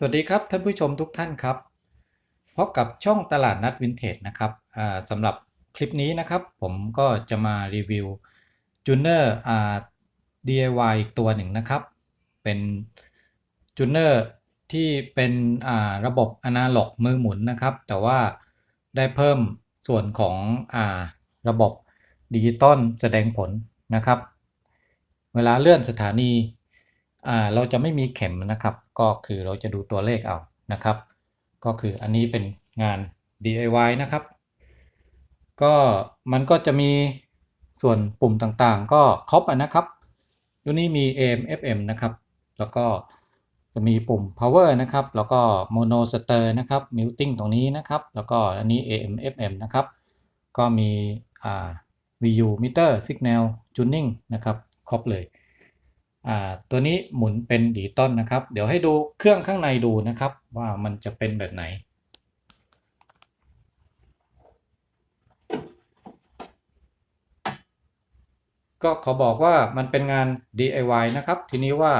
สวัสดีครับท่านผู้ชมทุกท่านครับพบกับช่องตลาดนัดวินเทจนะครับสำหรับคลิปนี้นะครับ ผมก็จะมารีวิวจูเนอร์ DIY อีกตัวหนึ่งนะครับ เป็นจูเนอร์ที่เป็นระบบอนาล็อกมือหมุนนะครับ แต่ว่าได้เพิ่มส่วนของอระบบดิจิตอลแสดงผลนะครับ เวลาเลื่อนสถานี เราจะไม่มีเข็มนะครับ ก็คือเราจะดูตัวเลขเอานะครับ ก็คืออันนี้เป็นงาน DIY นะครับ ก็มันก็จะมีส่วนปุ่มต่างๆ ก็ครบนะครับตัวนี้มี AM FM นะครับ แล้วก็จะมีปุ่ม power นะครับ แล้วก็ mono stir นะครับ muting ตรงนี้นะครับ แล้วก็อันนี้ AM FM นะครับ ก็มี VU meter signal tuning นะครับ ครบเลย ตัวนี้หมุนเป็นดิจิตอลนะครับ เดี๋ยวให้ดูเครื่องข้างในดูนะครับ ว่ามันจะเป็นแบบไหน ก็ขอบอกว่ามันเป็นงาน DIY นะครับ ทีนี้ว่า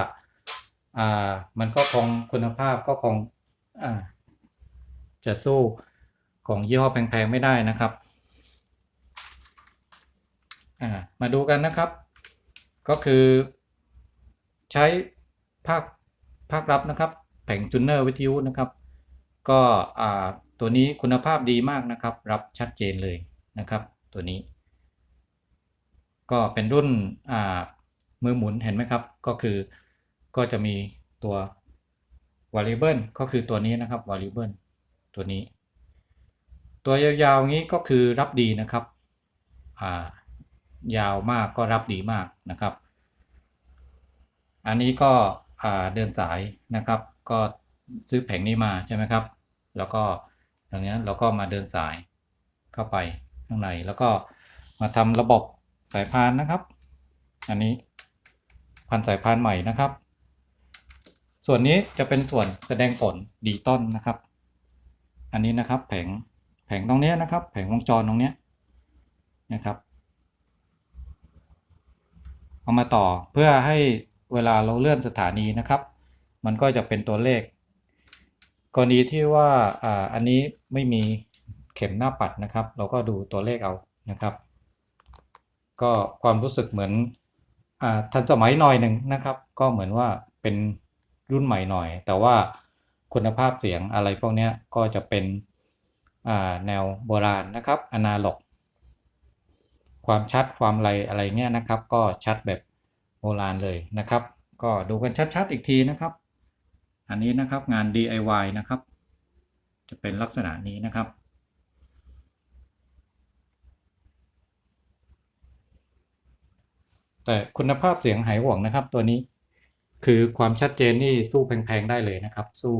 ามันก็คงคุณภาพก็คงอ่าจะสู้ของยี่ห้อแพงๆไม่ได้นะครับามาดูกันนะครับ ก็คือ ใช้ภาคภาครับนะครับแผงจูเนอร์วิทยุนะครับ ก็ตัวนี้คุณภาพดีมากนะครับ รับชัดเจนเลยนะครับ ตัวนี้ ก็เป็นรุ่นมือหมุนเห็นไหมครับ ก็คือก็จะมีตัว variable ก็คือตัวนี้นะครับ variable ตัวนี้ ตัวยาวๆงี้ก็คือรับดีนะครับายาวมากก็รับดีมากนะครับ อันนี้ก็เดินสายนะครับ ก็ซื้อแผงนี้มาใช่ไหมครับ แล้วก็อย่างนี้เราก็มาเดินสายเข้าไปข้างในแล้วก็มาทำระบบสายพานนะครับ อันนี้พันสายพานใหม่นะครับ ส่วนนี้จะเป็นส่วนแสดงผลดิจิตอลนะครับ อันนี้นะครับแผงแผงตรงนี้นะครับ แผงวงจรตรงนี้นะครับ เอามาต่อเพื่อให้ เวลาเราเลื่อนสถานีนะครับ มันก็จะเป็นตัวเลข กรณีที่ว่าอ่าอันนี้ไม่มีเข็มหน้าปัดนะครับ เราก็ดูตัวเลขเอานะครับ ก็ความรู้สึกเหมือนอ่าทันสมัยหน่อยหนึ่งนะครับ ก็เหมือนว่าเป็นรุ่นใหม่หน่อย แต่ว่าคุณภาพเสียงอะไรพวกนี้ก็จะเป็นอ่าแนวโบราณนะครับอนาล็อก ความชัดความอะไรอะไรเงี้ยนะครับ ก็ชัดแบบ โบราณเลยนะครับ ก็ดูกันชัดๆอีกทีนะครับ อันนี้นะครับงาน DIY นะครับ จะเป็นลักษณะนี้นะครับ แต่คุณภาพเสียงหายห่วงนะครับ ตัวนี้คือความชัดเจนนี่สู้แพงๆได้เลยนะครับ สู้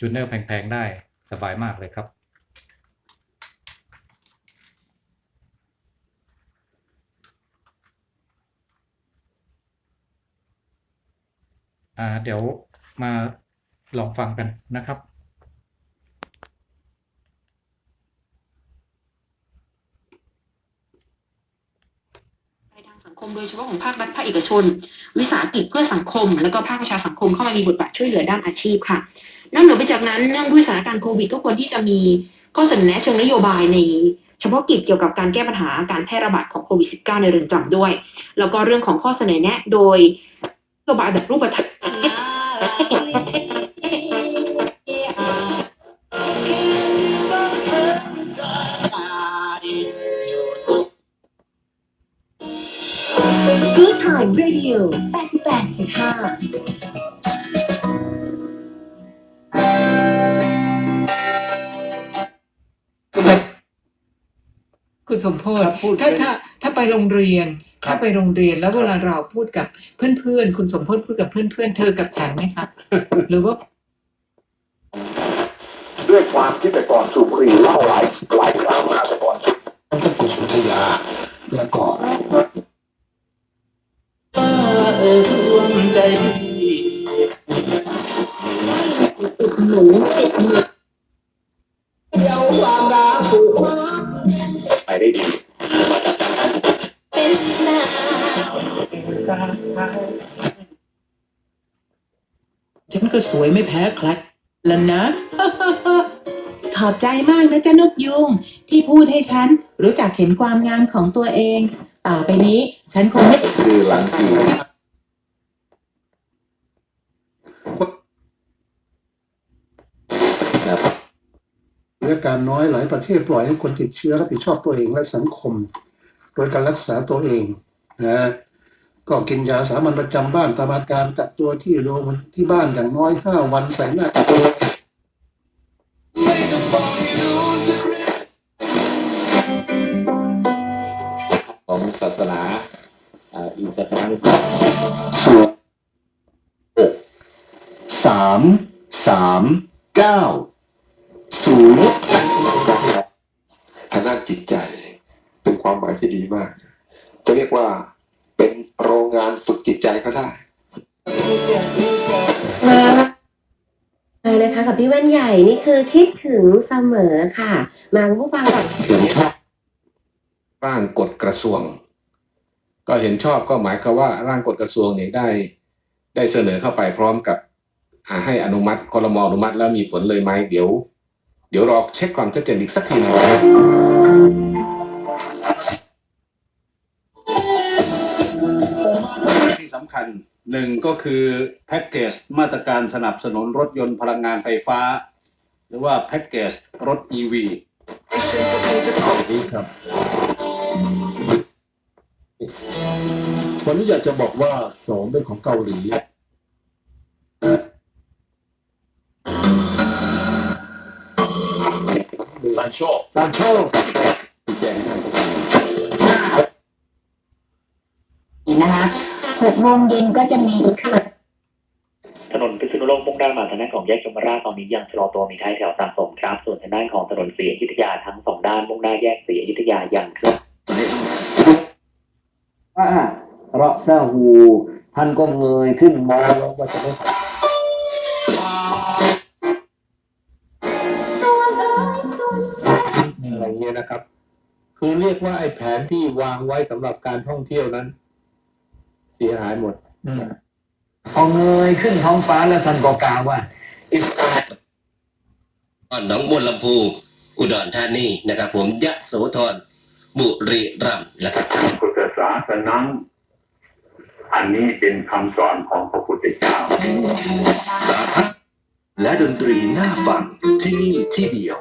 จูเนอร์แพงๆได้สบายมากเลยครับ อ่าเดี๋ยวมาลองฟังกันนะครับ ทางสังคมโดยเฉพาะของภาครัฐภาคเอกชน วิสาหกิจเพื่อสังคม และก็ภาคประชาสังคมเข้ามามีบทบาทช่วยเหลือด้านอาชีพค่ะนอกเหนือไปจากนั้นเนื่องด้วยสถานการณ์โควิดทุกคนที่จะมีข้อเสนอแนะเชิงนโยบายในเฉพาะกิจเกี่ยวกับการแก้ปัญหาการแพร่ระบาดของโควิด -19 ในเรือนจำด้วย แล้วก็เรื่องของข้อเสนอแนะโดย โยบายแบบรูปธรรม Good Time Radio 88.5คุณสมโพธครับพูดถ้าเป็นถ้าถ้าไปโรงเรียนครับ ถ้าไปโรงเรียนแล้วเวลาเราพูดกับเพื่อนๆ คุณสมโพธพูดกับเพื่อนๆ เธอกับฉันไหมคะ หรือว่า ด้วยความที่แต่ก่อนสูบบุหรี่เหล้าหลายหลายครั้งมากแต่ก่อน ฉันก็สวยไม่แพ้ใครแล้วนะ ขอบใจมากนะจ๊ะนกยุง ที่พูดให้ฉันรู้จักเห็นความงามของตัวเอง ต่อไปนี้ ฉันคงไม่คือหลังกี่นะครับและการน้อยหลายประเทศปล่อยให้คนติดเชื้อรับผิดชอบตัวเองและสังคม โดยการรักษาตัวเองนะ ก็กินยาสามัญประจำบ้านตามอาการกักตัวที่โรงที่บ้านอย่างน้อยห้าวันใส่หน้ากากของศาสนาอ่าอีกศาสนาหนึ่งส่วนหกสามสามเก้าศูนย์ทางด้านจิตใจเป็นความหมายที่ดีมาก จะเรียกว่า เป็นโรงงานฝึกจิตใจก็ได้มาเลยนะคะ กับพี่แว่นใหญ่นี่คือคิดถึงเสมอค่ะ มาผู้ฟังแบบเห็นชอบร่างกฎกระทรวง ก็เห็นชอบก็หมายความว่าร่างกฎกระทรวงเนี่ยได้ ได้เสนอเข้าไปพร้อมกับอ่าให้อนุมัติคอรมออนุมัติแล้วมีผลเลยไหมเดี๋ยว เดี๋ยวรอเช็คความชัดเจนอีกสักทีหนึง หนึ่งก็คือแพ็กเกจมาตรการสนับสนุนรถยนต์พลังงานไฟฟ้า หรือว่าแพ็กเกจรถ EV นี้ครับวันนี้อยากจะบอกว่าสองเป็นของเกาหลีซานโชตามโชคที่แจ้งให้ท่านผู้ฟังนะคะ หกโมงเย็นก็จะมีอีกค่ะถนนพิษณุโลกมุ่งหน้ามาทางด้านของแยกยมราชตอนนี้ยังชะลอตัวมีท้ายแถวสะสมครับ ส่วนทางด้านของถนนศรีอยุธยาทั้งสองด้านมุ่งหน้าแยกศรีอยุธยายังเคลื่อนว่าเราะซาหูท่านก็เงยขึ้นมองลงว่าจะไม่อะไรเงี้ยนะครับ คือเรียกว่าไอ้แผนที่วางไว้สำหรับการท่องเที่ยวนั้นเสียหายหมดพอเงยขึ้นท้องฟ้าแล้วท่านก็กล่าวว่าหนองบัวลำพูอุดรธานีนะครับ ผมยะโสธรบุรีรัมย์และครับพุทธศาสนาอันนี้เป็นคำสอนของพระพุทธเจ้าสาระและดนตรีน่าฟังที่นี่ที่เดียว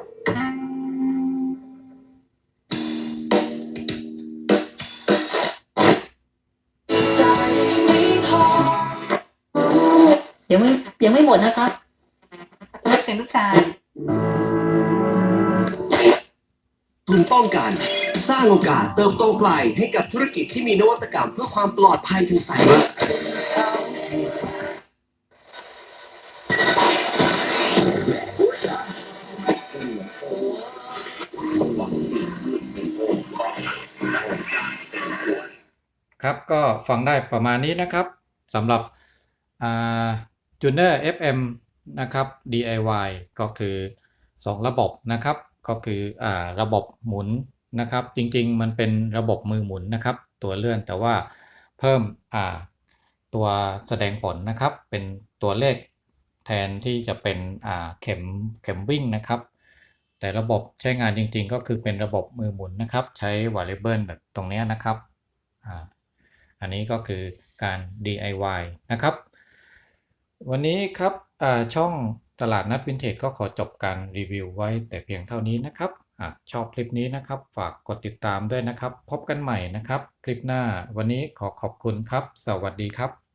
ยังไม่ยังไม่หมดนะครับเสียงลูกชายคุณป้องกันสร้างโอกาสเติบโตไกลให้กับธุรกิจที่มีนวัตกรรมเพื่อความปลอดภัยทางไซเบอร์ครับก็ฟังได้ประมาณนี้นะครับสำหรับ อ่า Tuner FM นะครับ DIY ก็คือ 2 ระบบนะครับ ก็คืออ่าระบบหมุนนะครับ จริงๆ มันเป็นระบบมือหมุนนะครับ ตัวเลื่อนแต่ว่าเพิ่มอ่าตัวแสดงผลนะครับ เป็นตัวเลขแทนที่จะเป็นอ่าเข็มเข็มวิ่งนะครับ แต่ระบบใช้งานจริงๆ ก็คือเป็นระบบมือหมุนนะครับ ใช้ variable แบบตรงนี้นะครับอ่าอันนี้ก็คือการ DIY นะครับ วันนี้ครับช่องตลาดนัดวินเทจก็ขอจบการรีวิวไว้แต่เพียงเท่านี้นะครับหากชอบคลิปนี้นะครับ ฝากกดติดตามด้วยนะครับ พบกันใหม่นะครับ คลิปหน้าวันนี้ขอขอบคุณครับ สวัสดีครับ